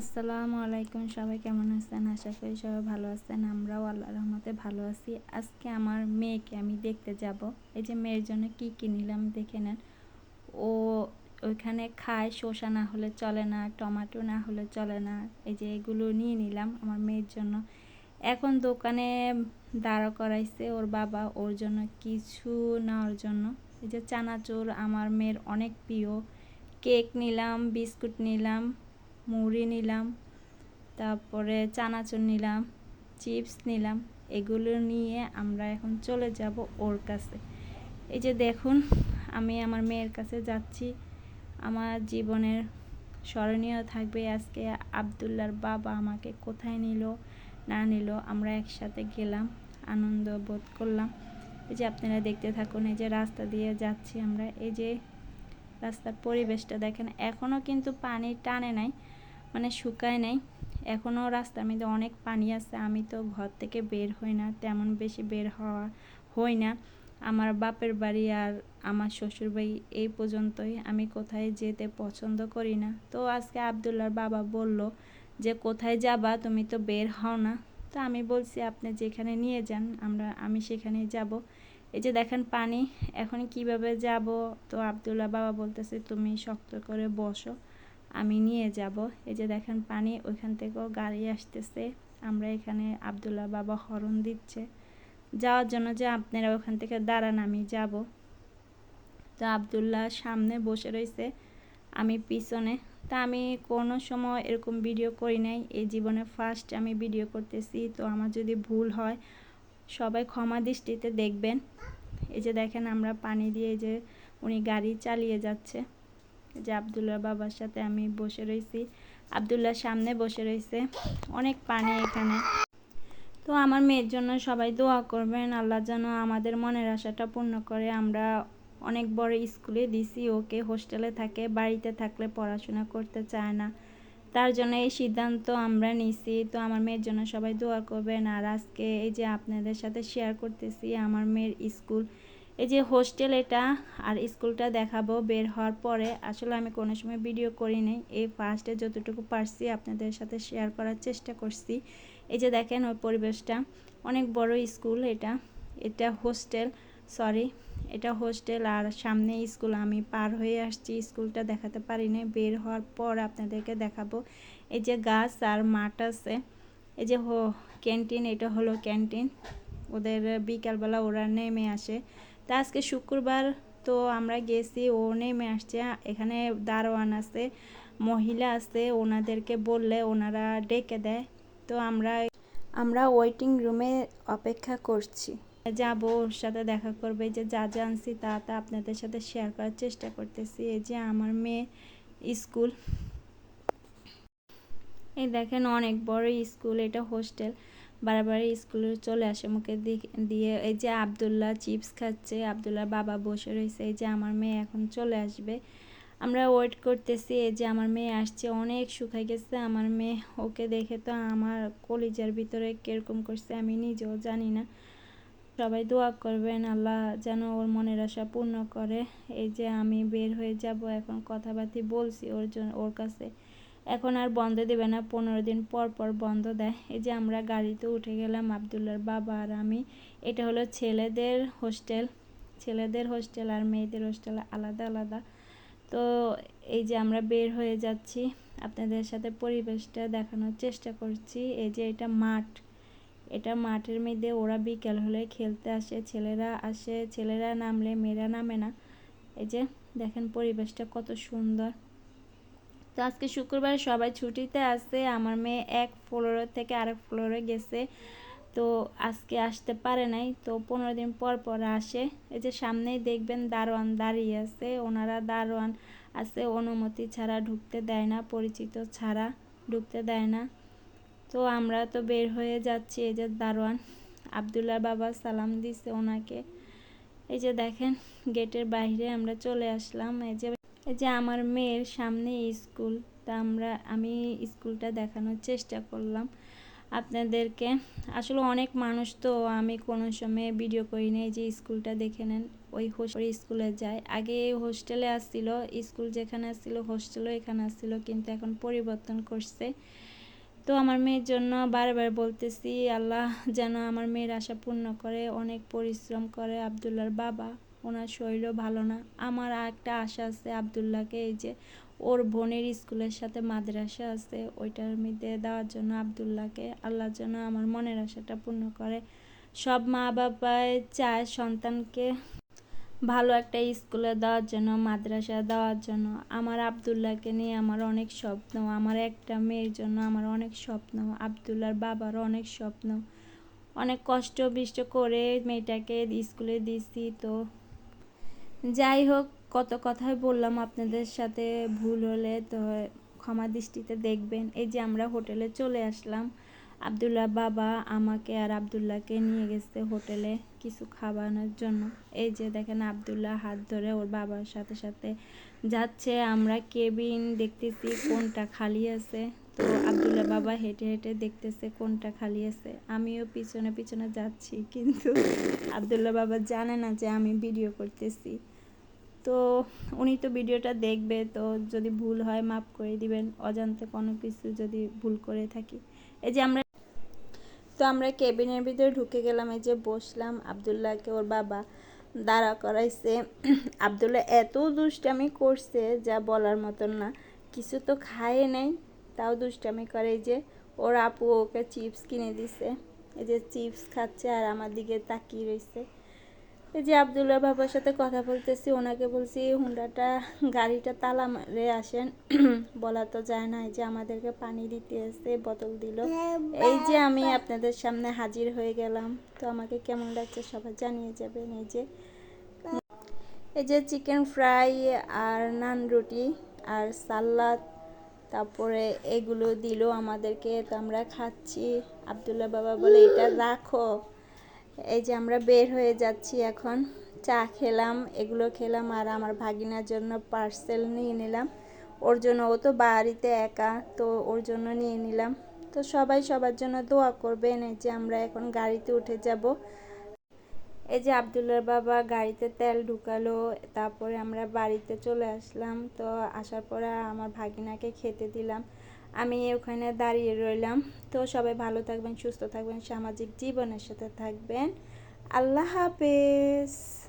আসসালামু আলাইকুম, সবাই কেমন আছেন? আশা করি সবাই ভালো আছেন, আমরাও আল্লাহ রহমতে ভালো আছি। আজকে আমার মেয়েকে আমি দেখতে যাব। এই যে মেয়ের জন্য কি কি নিলাম দেখে নেন। ও ওইখানে খায়, শসা না হলে চলে না, টমাটো না হলে চলে না, এই যে এগুলো নিয়ে নিলাম আমার মেয়ের জন্য। এখন দোকানে দাঁড়া করাইছে ওর বাবা, ওর জন্য কিছু নেওয়ার জন্য। এই যে চানাচুর আমার মেয়ের অনেক প্রিয়। কেক নিলাম, বিস্কুট নিলাম মুড়ি নিলাম, তারপরে চানাচুর নিলাম, চিপস নিলাম, এগুলো নিয়ে আমরা এখন চলে যাব ওর কাছে। এই যে দেখুন, আমি আমার মেয়ের কাছে যাচ্ছি। আমার জীবনের স্মরণীয় থাকবে আজকে আবদুল্লার বাবা আমাকে কোথায় নিল, না নিল, আমরা একসাথে গেলাম, আনন্দ বোধ করলাম। এই যে আপনারা দেখতে থাকুন, এই যে রাস্তা দিয়ে যাচ্ছি আমরা। এই যে রাস্তার পরিবেশটা দেখেন। এখনও কিন্তু পানি টানে নাই মানে শুকায় নাই। এখনও রাস্তার মধ্যে অনেক পানি আছে। আমি তো ঘর থেকে বের হই না, তেমন বেশি বের হওয়া হই না। আমার বাপের বাড়ি আর আমার শ্বশুর বাড়ি এই পর্যন্তই। আমি কোথায় যেতে পছন্দ করি না। তো আজকে আবদুল্লার বাবা বলল যে, কোথায় যাবা? তুমি তো বের হও না। তো আমি বলছি, আপনি যেখানে নিয়ে যান, আমরা, আমি সেখানে যাব। এই যে দেখেন পানি এখন কীভাবে যাব? তো আবদুল্লাহ বাবা বলতেছে, তুমি শক্ত করে বসো, আমি নিয়ে যাব। এই যে দেখেন পানি, ওইখান থেকেও গাড়ি আসতেছে। আমরা এখানে আবদুল্লাহ বাবা হরণ দিচ্ছে। যাওয়ার জন্য যে আপনারা ওখান থেকে দাঁড়ান, আমি যাব। তো আবদুল্লাহ সামনে বসে রয়েছে আমি পিছনে। তা আমি কোনো সময় এরকম ভিডিও করি নাই, এই জীবনে ফার্স্ট আমি ভিডিও করতেছি। তো আমার যদি ভুল হয় সবাই ক্ষমা দৃষ্টিতে দেখবেন। এই যে দেখেন আমরা পানি দিয়ে যে উনি গাড়ি চালিয়ে যাচ্ছে। যে আবদুল্লার বাবার সাথে আমি বসে রয়েছি আবদুল্লার সামনে বসে রয়েছে অনেক পানি এখানে। তো আমার মেয়ের জন্য সবাই দোয়া করবেন। আল্লাহ যেন আমাদের মনের আশাটা পূর্ণ করে। আমরা অনেক বড় স্কুলে দিছি। ওকে হোস্টেলে থাকে, বাড়িতে থাকলে পড়াশোনা করতে চায় না। তার জন্য এই সিদ্ধান্ত আমরা নিছি। তো আমার মেয়ের জন্য সবাই দোয়া করবেন। আর আজকে এই যে আপনাদের সাথে শেয়ার করতেছি, আমার মেয়ের স্কুল এই যে হোস্টেল এটা আর স্কুলটা দেখাবো বের হওয়ার পরে। আসলে আমি কোনো সময় ভিডিও করি নাই। এই ফার্স্টে যতটুকু পারছি আপনাদের সাথে শেয়ার করার চেষ্টা করছি। এই যে দেখেন ওই পরিবেশটা। অনেক বড় স্কুল এটা। এটা হোস্টেল সরি এটা হোস্টেল আর সামনে স্কুল। আমি পার হয়ে আসছি, স্কুলটা দেখাতে পারি না বের হওয়ার পর আপনাদেরকে দেখাবো। এই যে গাছ আর মাঠ আছে। এই যে হো, ক্যান্টিন, এটা হলো ক্যান্টিন। ওদের বিকালবেলা ওরা নেমে আসে। তা আজকে শুক্রবার, তো আমরা গেছি, ও নেমে আসছে। এখানে দারোয়ান আছে, মহিলা আছে, ওনাদেরকে বললে ওনারা ডেকে দেয়। তো আমরা আমরা ওয়েটিং রুমে অপেক্ষা করছি। যাব, ওর সাথে দেখা করবে। যে যা জানছি তা তা আপনাদের সাথে শেয়ার করার চেষ্টা করতেছি। এই যে আমার মেয়ে স্কুল। এই দেখেন অনেক বড় স্কুল, এটা হোস্টেল। বারবার স্কুলে চলে আসে মুখে দিয়ে। এই যে আবদুল্লাহ চিপস খাচ্ছে আবদুল্লাহ বাবা বসে রয়েছে। এই যে আমার মেয়ে এখন চলে আসবে। আমরা ওয়েট করতেছি, এই যে আমার মেয়ে আসছে। অনেক শুকাই গেছে। আমার মেয়ে ওকে দেখে তো আমার কলিজার ভিতরে কীরকম করছে আমি নিজেও জানি না। সবাই দোয়া করবেন, আল্লাহ যেন ওর মনের আশা পূর্ণ করে। এই যে আমি বের হয়ে যাব, এখন কথাবার্তি বলছি ওর জন্য ওর কাছে। এখন আর বন্ধ দেবে না, পনেরো দিন পর পর বন্ধ দেয়। এই যে আমরা গাড়িতে উঠে গেলাম, আবদুল্লার বাবা আর আমি। এটা হলো ছেলেদের হোস্টেল। ছেলেদের হোস্টেল আর মেয়েদের হোস্টেল আলাদা আলাদা। তো এই যে আমরা বের হয়ে যাচ্ছি, আপনাদের সাথে পরিবেশটা দেখানোর চেষ্টা করছি। এই যে এটা মাঠ। এটা মাঠের মধ্যে ওরা বিকেল হলে খেলতে আসে, ছেলেরা আসে, ছেলেরা নামলে মেয়েরা নামে না। এই যে দেখেন পরিবেশটা কত সুন্দর। তো আজকে শুক্রবার সবাই ছুটিতে আছে, আমার মেয়ে এক ফ্লোরের থেকে আরেক ফ্লোরে গেছে। তো আজকে আসতে পারে নাই, তো পনেরো দিন পর পর আসে। এই যে সামনেই দেখবেন দারোয়ান দাঁড়িয়ে আছে, ওনারা দারোয়ান আছে, অনুমতি ছাড়া ঢুকতে দেয় না, পরিচিত ছাড়া ঢুকতে দেয় না। তো আমরা তো বের হয়ে যাচ্ছি, এই যে দারোয়ান আবদুল্লার বাবা সালাম দিছে ওনাকে। এই যে দেখেন, গেটের বাইরে আমরা চলে আসলাম। এই যে এই যে আমার মেয়ের সামনে স্কুল, তা আমরা, আমি স্কুলটা দেখানোর চেষ্টা করলাম আপনাদেরকে। আসলে অনেক মানুষ তো আমি কোনো সময় ভিডিও করি নাই যে স্কুলটা দেখে নেন, ওই হোস- ওই স্কুলে যায়। আগে হোস্টেলে আসছিল, স্কুল যেখানে আসছিল, হোস্টেলও এখানে আসছিল, কিন্তু এখন পরিবর্তন করছে। তো আমার মেয়ের জন্য বারবার বলতেছি, আল্লাহ যেন আমার মেয়ের আশা পূর্ণ করে, অনেক পরিশ্রম করে আবদুল্লার বাবা। ওনার শরীরও ভালো না। আমার একটা আশা আছে আবদুল্লাহকে, এই যে ওর বোনের স্কুলের সাথে মাদ্রাসা আছে, ওইটার মধ্যে দেওয়ার জন্য আবদুল্লাহকে আল্লাহর জন্য আমার মনের আশাটা পূর্ণ করে। সব মা বাবাই চায় সন্তানকে ভালো একটা স্কুলে দেওয়ার জন্য, মাদ্রাসা দেওয়ার জন্য। আমার আবদুল্লাহকে নিয়ে আমার অনেক স্বপ্ন, আমার একটা মেয়ের জন্য আমার অনেক স্বপ্ন আবদুল্লার বাবারও অনেক স্বপ্ন। অনেক কষ্ট বিষ্ট করে মেয়েটাকে স্কুলে দিছি তো। যাই হোক, কত কথাই বললাম আপনাদের সাথে, ভুল হলে তো ক্ষমা দৃষ্টিতে দেখবেন। এই যে আমরা হোটেলে চলে আসলাম আবদুল্লাহ বাবা আমাকে আর আবদুল্লাহকে নিয়ে গেছে হোটেলে কিছু খাওয়ানোর জন্য। এই যে দেখেন আবদুল্লাহ হাত ধরে ওর বাবার সাথে সাথে যাচ্ছে। আমরা কেবিন দেখতেছি কোনটা খালি আছে। তো আবদুল্লাহ বাবা হেঁটে হেঁটে দেখতেছে কোনটা খালি আছে। আমিও পিছনে পিছনে যাচ্ছি, কিন্তু আবদুল্লাহ বাবা জানে না যে আমি ভিডিও করতেছি। তো উনি তো ভিডিওটা দেখবে, তো যদি ভুল হয় মাফ করে দিবেন। অজান্তে কোনো কিছু যদি ভুল করে থাকি। এই যে আমরা তো আমরা কেবিনের ভিতরে ঢুকে গেলাম, এই যে বসলাম। আবদুল্লাহকে ওর বাবা দাঁড়া করাইছে। আবদুল্লাহ এত দুষ্টামি করছে যা বলার মতন না। কিছু তো খায় নেই, তাও দুষ্টামি করে। যে ওর আপু ওকে চিপস কিনে দিছে। এই যে চিপস খাচ্ছে আর আমার দিকে তাকিয়ে রয়েছে যে আবদুল্লাহ বাবার সাথে কথা বলতেছি ওনাকে বলছি হুন্ডাটা গাড়িটা তালা মারে আসেন। বলা তো যায় না এই যে আমাদেরকে পানি দিতে এসে বোতল দিল। এই যে আমি আপনাদের সামনে হাজির হয়ে গেলাম। তো আমাকে কেমন লাগছে সবাই জানিয়ে যাবেন এই যে। এই যে চিকেন ফ্রাই আর নান রুটি আর সালাদ তারপরে এগুলো দিল আমাদেরকে তো আমরা খাচ্ছি। আবদুল্লাহ বাবা বলে এটা রাখো। এই যে আমরা বের হয়ে যাচ্ছি এখন। চা খেলাম, এগুলো খেলাম আর আমার ভাগিনার জন্য পার্সেল নিয়ে নিলাম। ওর জন্য ও তো বাড়িতে একা, তো ওর জন্য নিয়ে নিলাম। তো সবাই সবার জন্য দোয়া করবেন, এই যে আমরা এখন গাড়িতে উঠে যাব। এই যে আবদুল্লার বাবা গাড়িতে তেল ঢুকালো, তারপরে আমরা বাড়িতে চলে আসলাম। তো আসার পরে আমার ভাগিনাকে খেতে দিলাম। আমি ওখানে দাঁড়িয়ে রইলাম। তো সবাই ভালো থাকবেন, সুস্থ থাকবেন, সামাজিক জীবনের সাথে থাকবেন। আল্লাহ হাফেজ।